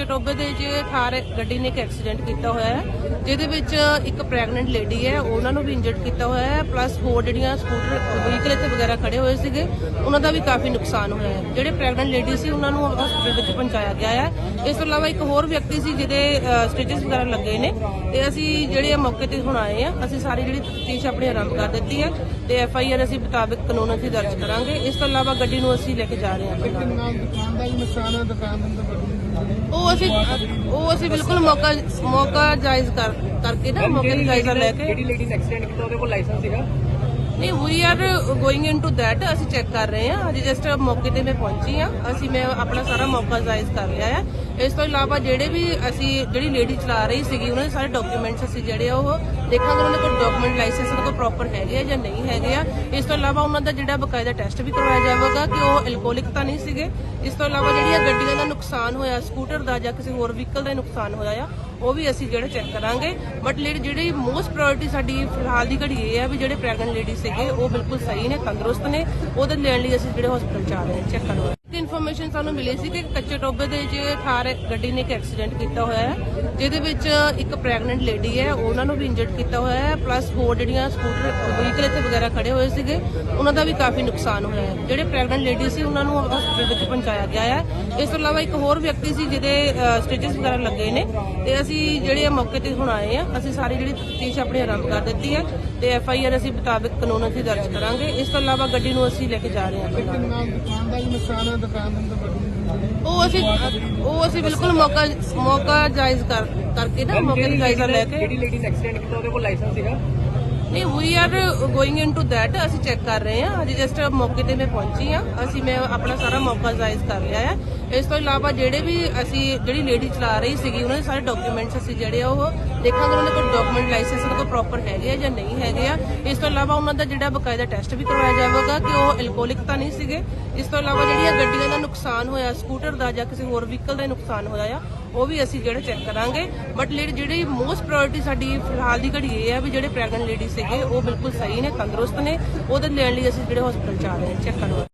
ਟੋਬੇ ਦੇ ਜੇ ਥਾਰ ਗੱਡੀ ਨੇ ਇੱਕ ਐਕਸੀਡੈਂਟ ਕੀਤਾ ਹੋਇਆ ਹੈ ਜਿਹਦੇ ਵਿੱਚ ਇੱਕ ਪ੍ਰੈਗਨੈਂਟ ਲੇਡੀ ਹੈ ਉਹਨਾਂ ਨੂੰ ਵੀ ਇੰਜਰਡ ਕੀਤਾ ਹੋਇਆ ਹੈ ਪਲੱਸ ਹੋਰ ਜਿਹੜੀਆਂ ਸਕੂਟਰ ਵਹੀਕਲ ਇੱਥੇ ਵਗੈਰਾ ਖੜੇ ਹੋਏ ਸੀਗੇ ਉਹਨਾਂ ਦਾ ਵੀ ਕਾਫੀ ਨੁਕਸਾਨ ਹੋਇਆ ਹੈ। ਜਿਹੜੇ ਪ੍ਰੈਗਨੈਂਟ ਲੇਡੀ ਸੀ ਉਹਨਾਂ ਨੂੰ ਹਸਪੀਟਲ ਵਿੱਚ ਪਹੁੰਚਾਇਆ ਗਿਆ ਹੈ। ਇਸ ਤੋਂ ਇਲਾਵਾ ਇੱਕ ਹੋਰ ਵਿਅਕਤੀ ਸੀ ਜਿਹਦੇ ਸਟਿਚਸ ਵਗੈਰਾ ਲੱਗੇ ਨੇ ਤੇ ਅਸੀਂ ਜਿਹੜੇ ਮੌਕੇ ਤੇ ਹੁਣ ਆਏ ਆ ਅਸੀਂ ਸਾਰੀ ਜਿਹੜੀ ਤਫਤੀਸ਼ ਆਪਣੀ ਆਰੰਭ ਕਰ ਦਿੱਤੀ ਹੈ ਤੇ ਐਫ ਆਈ ਆਰ ਅਸੀਂ ਮੁਤਾਬਿਕ ਕਾਨੂੰਨ ਅਸੀਂ ਦਰਜ ਕਰਾਂਗੇ। ਇਸ ਤੋਂ ਇਲਾਵਾ ਗੱਡੀ ਨੂੰ ਅਸੀਂ ਲੈ ਕੇ ਜਾ ਰਹੇ ਹਾਂ। ਆਪਣੇ ਨਾਲ। ਨਾਲ ਦੁਕਾਨ ਦਾ ਵੀ ਨੁਕਸਾਨ ਹੈ ਦੁਕਾਨ ਦੇ ਅੰਦਰ ਬੜੀ ਉਹ ਅਸੀਂ ਉਹ ਅਸੀਂ ਬਿਲਕੁਲ ਮੌਕਾ ਮੌਕਾ ਜਾਇਜ਼ ਕਰ ਕਰਕੇ ਨਾ ਮੌਕੇ ਦਾ ਜਾਇਜ਼ਾ ਲੈ ਕੇ ਜਿਹੜੀ ਲੇਡੀ ਐਕਸੀਡੈਂਟ ਕੀਤਾ ਉਹਦੇ ਕੋਲ ਲਾਇਸੈਂਸ ਸੀਗਾ? ਨਹੀਂ we are going into that ਅਸੀਂ ਚੈੱਕ ਕਰ ਰਹੇ ਹਾਂ। ਅਜੇ ਜਸਟ ਮੌਕੇ ਤੇ ਮੈਂ ਪਹੁੰਚੀ ਹਾਂ। ਅਸੀਂ ਮੈਂ ਆਪਣਾ ਸਾਰਾ ਮੌਕਾ ਜਾਇਜ਼ ਕਰ ਲਿਆ ਹੈ। ਇਸ ਤੋਂ ਇਲਾਵਾ ਜਿਹੜੇ ਵੀ ਅਸੀਂ, ਜਿਹੜੀ ਲੇਡੀ ਚਲਾ ਰਹੀ ਸੀਗੀ, ਉਹਨਾਂ ਦੇ ਸਾਰੇ ਡਾਕੂਮੈਂਟਸ ਅਸੀਂ ਜਿਹੜੇ ਆ ਉਹ ਦੇਖਾਂਗੇ, ਉਹਨਾਂ ਦੇ ਕੋਲ ਡਾਕੂਮੈਂਟ ਲਾਇਸੈਂਸ ਉਹਨਾਂ ਪ੍ਰੋਪਰ ਹੈਗੇ ਆ ਜਾਂ ਨਹੀਂ ਹੈਗੇ ਆ। ਇਸ ਤੋਂ ਇਲਾਵਾ ਉਹਨਾਂ ਦਾ ਜਿਹੜਾ ਬਕਾਇਦਾ ਟੈਸਟ ਵੀ ਕਰਵਾਇਆ ਜਾਵੇਗਾ ਕਿ ਉਹ ਐਲਕੋਹਲਿਕ ਤਾਂ ਨਹੀਂ ਸੀਗੇ। ਇਸ ਤੋਂ ਇਲਾਵਾ ਜਿਹੜੀਆਂ ਗੱਡੀਆਂ ਦਾ ਨੁਕਸਾਨ ਹੋਇਆ ਸਕੂਟਰ ਦਾ ਜਾਂ ਕਿਸੇ ਹੋਰ ਵਹੀਕਲ ਦਾ ਨੁਕਸਾਨ ਹੋਇਆ ਆ ਉਹ ਵੀ ਅਸੀਂ ਜਿਹੜਾ ਚੈੱਕ ਕਰਾਂਗੇ। ਬਟ ਜਿਹੜੀ ਮੋਸਟ ਪ੍ਰਾਇੋਰਟੀ ਸਾਡੀ ਫਿਲਹਾਲ ਦੀ ਘੜੀ ਇਹ ਹੈ ਵੀ ਜਿਹੜੇ ਪ੍ਰੈਗਨੈਂਟ ਲੇਡੀਜ਼ ਸੀਗੇ, ਉਹ ਬਿਲਕੁਲ ਸਹੀ ਨੇ, ਤੰਦਰੁਸਤ ਨੇ। ਉਹਦੇ ਲੈਣ ਲਈ ਅਸੀਂ ਜਿਹੜੇ ਹਸਪੀਟਲ ਚ ਆ ਰਹੇ ਹਾਂ ਚੈੱਕ ਕਰਵਾ ਇਨਫੋਰਮੇਸ਼ਨ ਸਾਨੂੰ ਮਿਲੀ ਸੀ ਕਿ ਕੱਚੇ ਟੋਬੇ ਦੇ ਜੇ ਥਾਰ ਗੱਡੀ ਨੇ ਇੱਕ ਐਕਸੀਡੈਂਟ ਕੀਤਾ ਹੋਇਆ ਹੈ, ਜਿਹਦੇ ਵਿੱਚ ਇੱਕ ਪ੍ਰੈਗਨੈਂਟ ਲੇਡੀ ਹੈ, ਉਹਨਾਂ ਨੂੰ ਵੀ ਇੰਜਰਡ ਕੀਤਾ ਹੋਇਆ ਹੈ ਪਲੱਸ ਹੋਰ ਜਿਹੜੀਆਂ ਸਕੂਟਰ ਵਹੀਕਲ ਇੱਥੇ ਵਗੈਰਾ ਖੜੇ ਹੋਏ ਸੀਗੇ, ਉਹਨਾਂ ਦਾ ਵੀ ਕਾਫੀ ਨੁਕਸਾਨ ਹੋਇਆ ਹੈ। ਜਿਹੜੇ ਪ੍ਰੈਗਨੈਂਟ ਲੇਡੀ ਸੀ, ਉਹਨਾਂ ਨੂੰ ਹਸਪੀਟਲ ਵਿੱਚ ਪਹੁੰਚਾਇਆ ਗਿਆ ਹੈ। ਇਸ ਤੋਂ ਇਲਾਵਾ ਇੱਕ ਹੋਰ ਵਿਅਕਤੀ ਸੀ, ਜਿਹਦੇ ਸਟਿਚਸ ਵਗੈਰਾ ਲੱਗੇ ਨੇ, ਤੇ ਅਸੀਂ ਜਿਹੜੇ ਮੌਕੇ ਤੇ ਹੁਣ ਆਏ ਆ ਅਸੀਂ ਸਾਰੀ ਜਿਹੜੀ ਤਫਤੀਸ਼ ਆਪਣੀ ਆਰੰਭ ਕਰ ਦਿੱਤੀ ਹੈ, ਤੇ ਐਫ ਆਈ ਆਰ ਅਸੀਂ ਮੁਤਾਬਿਕ ਕਾਨੂੰਨ ਅਸੀਂ ਦਰਜ ਕਰਾਂਗੇ। ਇਸ ਤੋਂ ਇਲਾਵਾ ਗੱਡੀ ਨੂੰ ਅਸੀਂ ਲੈ ਕੇ ਜਾ ਰਹੇ ਹਾਂ। ਆਪਣੇ ਦੁਕਾਨ ਦਾ ਨੁਕਸਾਨ ਉਹ ਅਸੀਂ ਉਹ ਅਸੀਂ ਬਿਲਕੁਲ ਮੌਕਾ ਮੌਕਾ ਜਾਇਜ਼ ਕਰ, ਕਰਕੇ ਨਾ ਮੌਕੇ ਦਾ ਜਾਇਜ਼ਾ ਲੈ ਕੇ ਜਿਹੜੀ ਲੇਡੀ ਐਕਸੀਡੈਂਟ ਕੀਤਾ, ਉਹਦੇ ਕੋਲ ਲਾਇਸੈਂਸ ਸੀਗਾ? ਨਹੀਂ we are going into that ਅਸੀਂ ਚੈੱਕ ਕਰ ਰਹੇ ਹਾਂ। ਅਜੇ ਜਸਟ ਮੌਕੇ ਤੇ ਮੈਂ ਪਹੁੰਚੀ ਹਾਂ। ਅਸੀਂ ਮੈਂ ਆਪਣਾ ਸਾਰਾ ਮੌਕਾ ਜਾਇਜ਼ ਕਰ ਲਿਆ ਹੈ। ਇਸ ਤੋਂ ਇਲਾਵਾ ਜਿਹੜੇ ਵੀ ਅਸੀਂ, ਜਿਹੜੀ ਲੇਡੀ ਚਲਾ ਰਹੀ ਸੀਗੀ, ਉਹਨਾਂ ਦੇ ਸਾਰੇ ਡਾਕੂਮੈਂਟਸ ਅਸੀਂ ਜਿਹੜੇ ਆ ਉਹ ਦੇਖਾਂਗੇ, ਉਹਨਾਂ ਦੇ ਕੋਲ ਡਾਕੂਮੈਂਟ ਲਾਇਸੈਂਸ ਉਹਨਾਂ ਕੋਲ ਪ੍ਰੋਪਰ ਹੈਗੇ ਆ ਜਾਂ ਨਹੀਂ ਹੈਗੇ ਆ। ਇਸ ਤੋਂ ਇਲਾਵਾ ਉਹਨਾਂ ਦਾ ਜਿਹੜਾ ਬਕਾਇਦਾ ਟੈਸਟ ਵੀ ਕਰਵਾਇਆ ਜਾਵੇਗਾ ਕਿ ਉਹ ਐਲਕੋਹਲਿਕ ਤਾਂ ਨਹੀਂ ਸੀਗੇ। ਇਸ ਤੋਂ ਇਲਾਵਾ ਜਿਹੜੀਆਂ ਗੱਡੀਆਂ ਦਾ ਨੁਕਸਾਨ ਹੋਇਆ ਸਕੂਟਰ ਦਾ ਜਾਂ ਕਿਸੇ ਹੋਰ ਵਹੀਕਲ ਦਾ ਨੁਕਸਾਨ ਹੋਇਆ ਆ, ਉਹ ਵੀ ਅਸੀਂ ਜਿਹੜਾ ਚੈੱਕ ਕਰਾਂਗੇ। ਬਟ ਜਿਹੜੀ ਮੋਸਟ ਪ੍ਰਾਇੋਰਟੀ ਸਾਡੀ ਫਿਲਹਾਲ ਦੀ ਘੜੀ ਇਹ ਆ ਵੀ ਜਿਹੜੇ ਪ੍ਰੈਗਨੈਂਟ ਲੇਡੀ ਸੀਗੇ, ਉਹ ਬਿਲਕੁਲ ਸਹੀ ਨੇ, ਤੰਦਰੁਸਤ ਨੇ, ਉਹਦੇ ਲੈਣ ਲਈ ਅਸੀਂ ਜਿਹੜੇ ਹਸਪੀਟਲ ਚ ਆ ਰਹੇ ਹਾਂ, ਚੈੱਕ ਕਰਵਾ